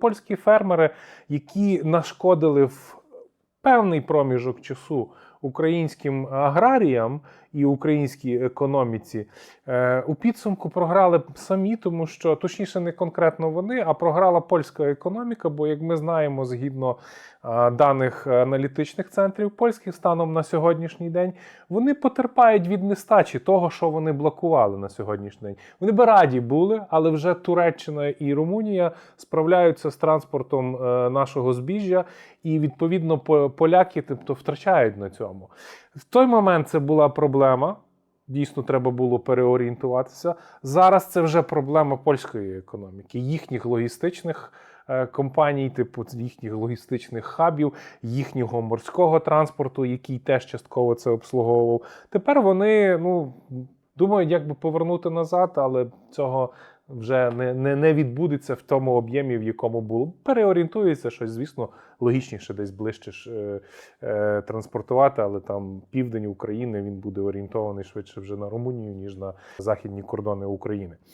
Польські фермери, які нашкодили в певний проміжок часу українським аграріям і українській економіці, е, у підсумку програли самі, тому що точніше не конкретно вони, а програла польська економіка. Бо, як ми знаємо, згідно е, даних аналітичних центрів польських станом на сьогоднішній день, вони потерпають від нестачі того, що вони блокували на сьогоднішній день. Вони би раді були, але вже Туреччина і Румунія справляються з транспортом е, нашого збіжжя, і відповідно по- поляки тобто, втрачають на цьому. В той момент це була проблема. Дійсно, треба було переорієнтуватися. Зараз це вже проблема польської економіки, їхніх логістичних е, компаній, типу їхніх логістичних хабів, їхнього морського транспорту, який теж частково це обслуговував. Тепер вони ну, думають, як би повернути назад, але цього вже не, не, не відбудеться в тому об'ємі, в якому було. Переорієнтується щось, звісно, логічніше десь ближче е, е, транспортувати, але там південь України він буде орієнтований швидше вже на Румунію, ніж на західні кордони України.